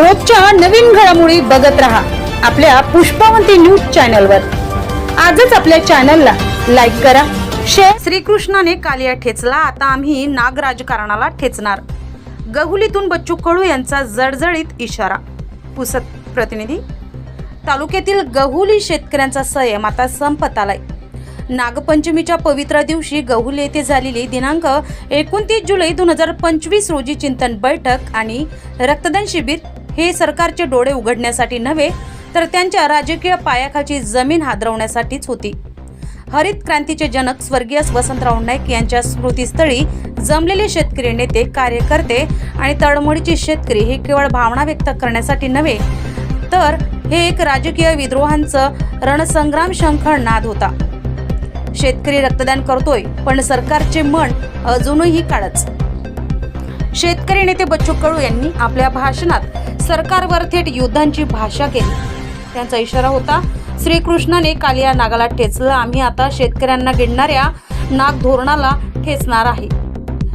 रोजच्या नवीन घडामोडी बघत रहा आपल्या पुष्पावंती न्यूज चॅनलवर. आजच आपल्या चॅनलला लाईक करा शेअर श्रीकृष्णाने कालिया ठेचला आता आम्ही नाग राजकारणाला ठेचणार. गहुलीतून बच्चू कडू यांचा जळजळीत इशारा. पुसत प्रतिनिधी तालुक्यातील गहुली शेतकऱ्यांचा संयम आता संपत आलाय. नागपंचमीच्या पवित्र दिवशी गहुली येथे झालेली दिनांक एकोणतीस जुलै दोन हजार पंचवीस रोजी चिंतन बैठक आणि रक्तदान शिबिर हे सरकारचे डोळे उघडण्यासाठी नव्हे तर त्यांच्या राजकीय पायाखाची जमीन हादरवण्यासाठीच होती. हरित क्रांतीचे जनक स्वर्गीय वसंतराव नाईक यांच्या स्मृतीस्थळी जमलेले शेतकरी नेते कार्यकर्ते आणि तळमळीचे शेतकरी हे केवळ भावना व्यक्त करण्यासाठी नव्हे तर हे एक राजकीय विद्रोहांचं रणसंग्राम शंखळ नाद होता. शेतकरी रक्तदान करतोय पण सरकारचे मन अजूनही काळच. शेतकरी नेते बच्चू कडू यांनी आपल्या भाषणात सरकारवर थेट युद्धांची भाषा केली. त्यांचा इशारा होता श्रीकृष्णाने काल या नागाला ठेचलं. आम्ही आता शेतकऱ्यांना गिणणाऱ्या नाग धोरणाला ठेचणार आहे.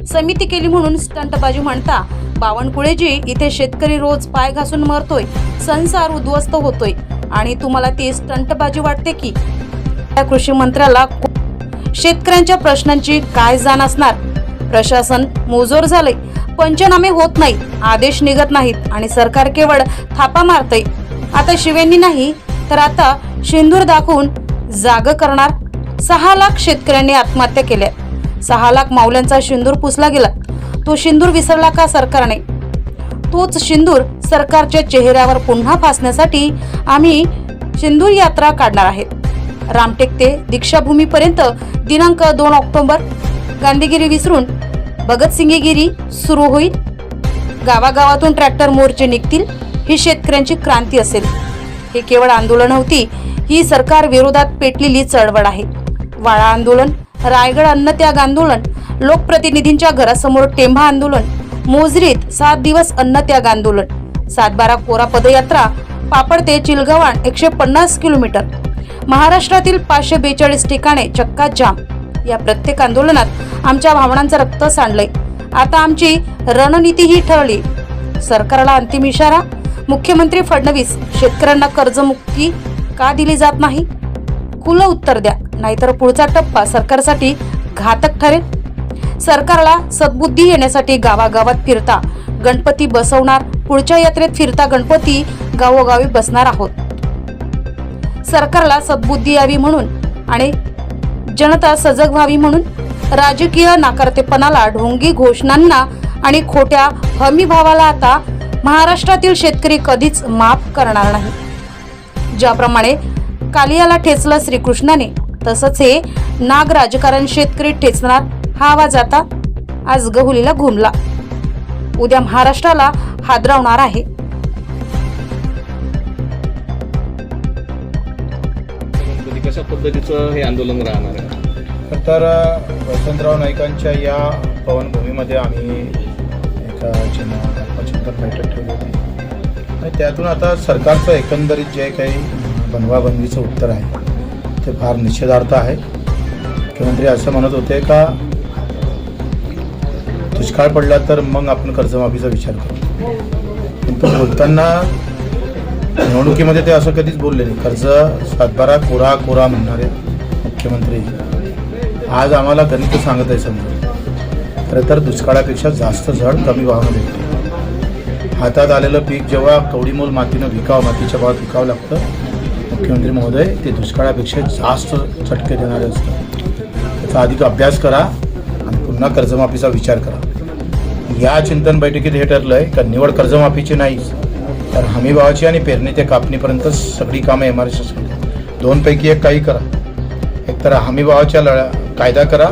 समिती केली म्हणून स्टंटबाजी म्हणता बावनकुळेजी इथे शेतकरी रोज पाय घासून मरतोय. संसार उद्ध्वस्त होतोय. आणि तुम्हाला ती स्टंटबाजी वाटते की त्या कृषी मंत्र्याला शेतकऱ्यांच्या प्रश्नांची काय जाण असणार? प्रशासन मोजोर झालंय. पंचनामे होत नाही आदेश निघत नाहीत आणि सरकार केवळ थापा मारतय. आता शिवेंनी नाही तर आता शेंदूर दाखवून जाग करणार. सहा लाख शेतकऱ्यांनी आत्महत्या केल्या. सहा लाख माऊल्यांचा शिंदूर पुसला गेला. तो शिंदूर विसरला का सरकारने? तोच शिंदूर सरकारच्या चेहऱ्यावर पुन्हा फासण्यासाठी आम्ही शिंदूर यात्रा काढणार आहेत. रामटेक ते दीक्षाभूमीपर्यंत दिनांक दोन ऑक्टोबर. गांधीगिरी विसरून भगतसिंगेगिरी सुरू होईल. गावागावातून ट्रॅक्टर मोर्चे निघतील. ही शेतकऱ्यांची क्रांती असेल. हे केवळ आंदोलन होती. ही सरकार विरोधात पेटलेली चळवळ आहे. वाळा आंदोलन रायगड अन्नत्याग आंदोलन लोकप्रतिनिधींच्या घरासमोर टेंभा आंदोलन मोजरीत सात दिवस अन्नत्याग आंदोलन सातबारा कोरा पदयात्रा पापड ते चिलगवाण एकशे पन्नास किलोमीटर. महाराष्ट्रातील पाचशे बेचाळीस ठिकाणे चक्का जाम. या प्रत्येक आंदोलनात आमच्या भावनांचं रक्त सांडलंय. आता आमची रणनीतीही ठरली. सरकारला अंतिम इशारा मुख्यमंत्री फडणवीस शेतकऱ्यांना कर्जमुक्ती का दिली जात नाही? खुलं उत्तर द्या नाहीतर पुढचा टप्पा सरकारसाठी घातक ठरेल. सरकारला सद्बुद्धी येण्यासाठी गावागावात फिरता गणपती बसवणार पुढच्या यात्रेत फिरता गणपती गावोगावी बसणार आहोत. सरकारला सद्बुद्धी यावी म्हणून आणि जनता सजग व्हावी म्हणून राजकीय नाकारतेपणाला ढोंगी घोषणांना आणि खोट्या हमी भावाला आता महाराष्ट्रातील शेतकरी कधीच माफ करणार नाही. ज्याप्रमाणे कालियाला ठेचलं श्रीकृष्णाने तसंच हे नाग राजकारण शेतकरी ठेचणार हा आवाज आता आज गहुलीला घुमला. उद्या महाराष्ट्राला हादरावणार आहे. कशा पद्धतीचं हे आंदोलन राहणार आहे? तर वसंतराव नाईकांच्या या पवनभूमीमध्ये आम्ही एका चिन्ह चिंतन बैठक ठेवली होती. आणि त्यातून आता सरकारचं एकंदरीत जे काही बनवाबंदीचं उत्तर आहे ते फार निषेधार्थ आहे. मुख्यमंत्री असं म्हणत होते का दुष्काळ पडला तर मग आपण कर्जमाफीचा विचार करू. पण बोलताना निवडणुकीमध्ये ते असं कधीच बोलले नाही. कर्ज सातबारा कोरा कोरा म्हणणारे मुख्यमंत्री. आज आम्हाला गणित सांगत आहे समजा. खरं तर दुष्काळापेक्षा जास्त झड कमी भावामध्ये येते. हातात आलेलं पीक जेव्हा कवडीमोल मातीनं विकावं मातीच्या भावात विकावं लागतं मुख्यमंत्री महोदय ते दुष्काळापेक्षा जास्त चटके देणारे असतात. त्याचा अधिक अभ्यास करा आणि पुन्हा कर्जमाफीचा विचार करा. या चिंतन बैठकीत हे ठरलं आहे का निवड कर्जमाफीची नाहीच. तर हमीभावाची आणि पेरणी ते कापणीपर्यंत सगळी कामं एम आर एस दोनपैकी एक काही करा। एकतर हमीभावाच्या लढा कायदा करा।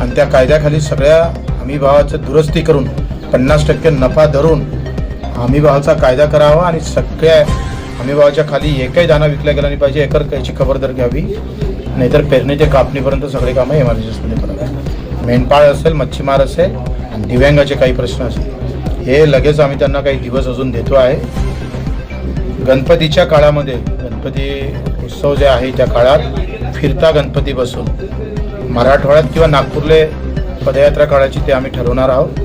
आणि त्या कायद्याखाली सगळ्या हमीभावाचं दुरुस्ती करून पन्नास टक्के नफा धरून हमीभावाचा कायदा करावा आणि सगळ्या हमीभावाच्या खाली एकही दाना विकला गेला नाही पाहिजे एकर याची खबरदार घ्यावी नाहीतर पेरणी ते कापणीपर्यंत सगळे कामं एम आरमध्ये करावी मेंढपाळ असेल मच्छीमार असेल आणि दिव्यांगाचे काही प्रश्न असेल। हे लगेच आम्ही त्यांना काही दिवस अजून देतो आहे. गणपतीच्या काळामध्ये गणपती उत्सव जे आहे त्या काळात फिरता गणपती बसून. मराठवाड्यात किंवा नागपूरले पदयात्रा काळाची ते आम्ही ठरवणार आहोत.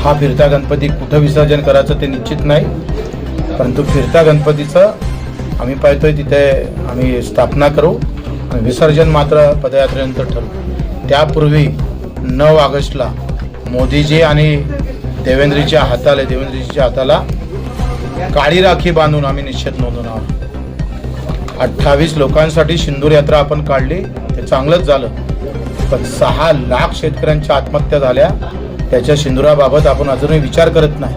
हा फिरता गणपती कुठं विसर्जन करायचं ते निश्चित नाही. परंतु फिरता गणपतीचं आम्ही पाहतोय तिथे आम्ही स्थापना करू आणि विसर्जन मात्र पदयात्रेनंतर ठरवू. त्यापूर्वी नऊ ऑगस्टला मोदीजी आणि देवेंद्रजीच्या हाताला देवेंद्रजीच्या हाताला काळी राखी बांधून आम्ही निश्चित नोंदवणार आहोत अठ्ठावीस लोकांसाठी सिंदूर यात्रा आपण काढली. ते चांगलंच झालं. पण सहा लाख शेतकऱ्यांच्या आत्महत्या झाल्या. त्याच्या सिंदुराबाबत आपण अजूनही विचार करत नाही.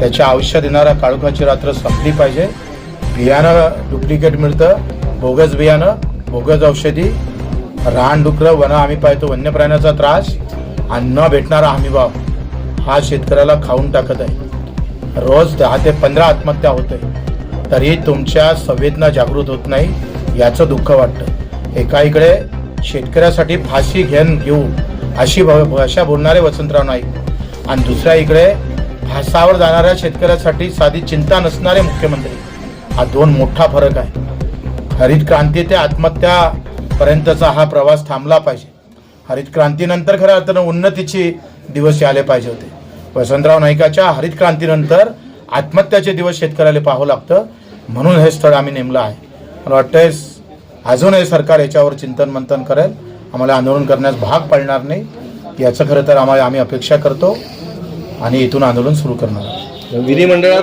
त्याच्या आयुष्यात येणाऱ्या काळोखाची रात्र संपली पाहिजे. बियाणं डुप्लिकेट मिळतं. बोगस बियाणं बोगस औषधी रानडुकरं वन आम्ही पाहतो. वन्य प्राण्याचा त्रास. आणि न भेटणारा हमीभाव. हा शेतकऱ्याला खाऊन टाकत आहे. रोज दहा ते पंधरा आत्महत्या होते. तरी तुमच्या संवेदना जागृत होत नाही याचं दुःख वाटतं. एका इकडे शेतकऱ्यासाठी फाशी घेऊन घेऊ अशी भ- भाषा बोलणारे वसंतराव नाईक. आणि दुसऱ्या इकडे फासावर जाणाऱ्या शेतकऱ्यासाठी साधी चिंता नसणारे मुख्यमंत्री. हा दोन मोठा फरक आहे. हरित क्रांती ते आत्महत्यापर्यंतचा हा प्रवास थांबला पाहिजे. हरित क्रांतीनंतर खऱ्या अर्थानं उन्नतीची दिवस आले पाहिजे होते. वसंतराव नाईकाच्या हरित क्रांतीनंतर आत्महत्याचे दिवस शेतकऱ्याला पाहावं लागतं. म्हणून हे स्थळ आम्ही नेमलं आहे. मला वाटतंय अजून हे सरकार याच्यावर चिंतन मंथन करेल. आम्हाला आंदोलन करण्यास भाग पडणार नाही. याचं खरं तर आम्हाला आम्ही अपेक्षा करतो. आणि इथून आंदोलन सुरू करणार आहोत. विधिमंडळात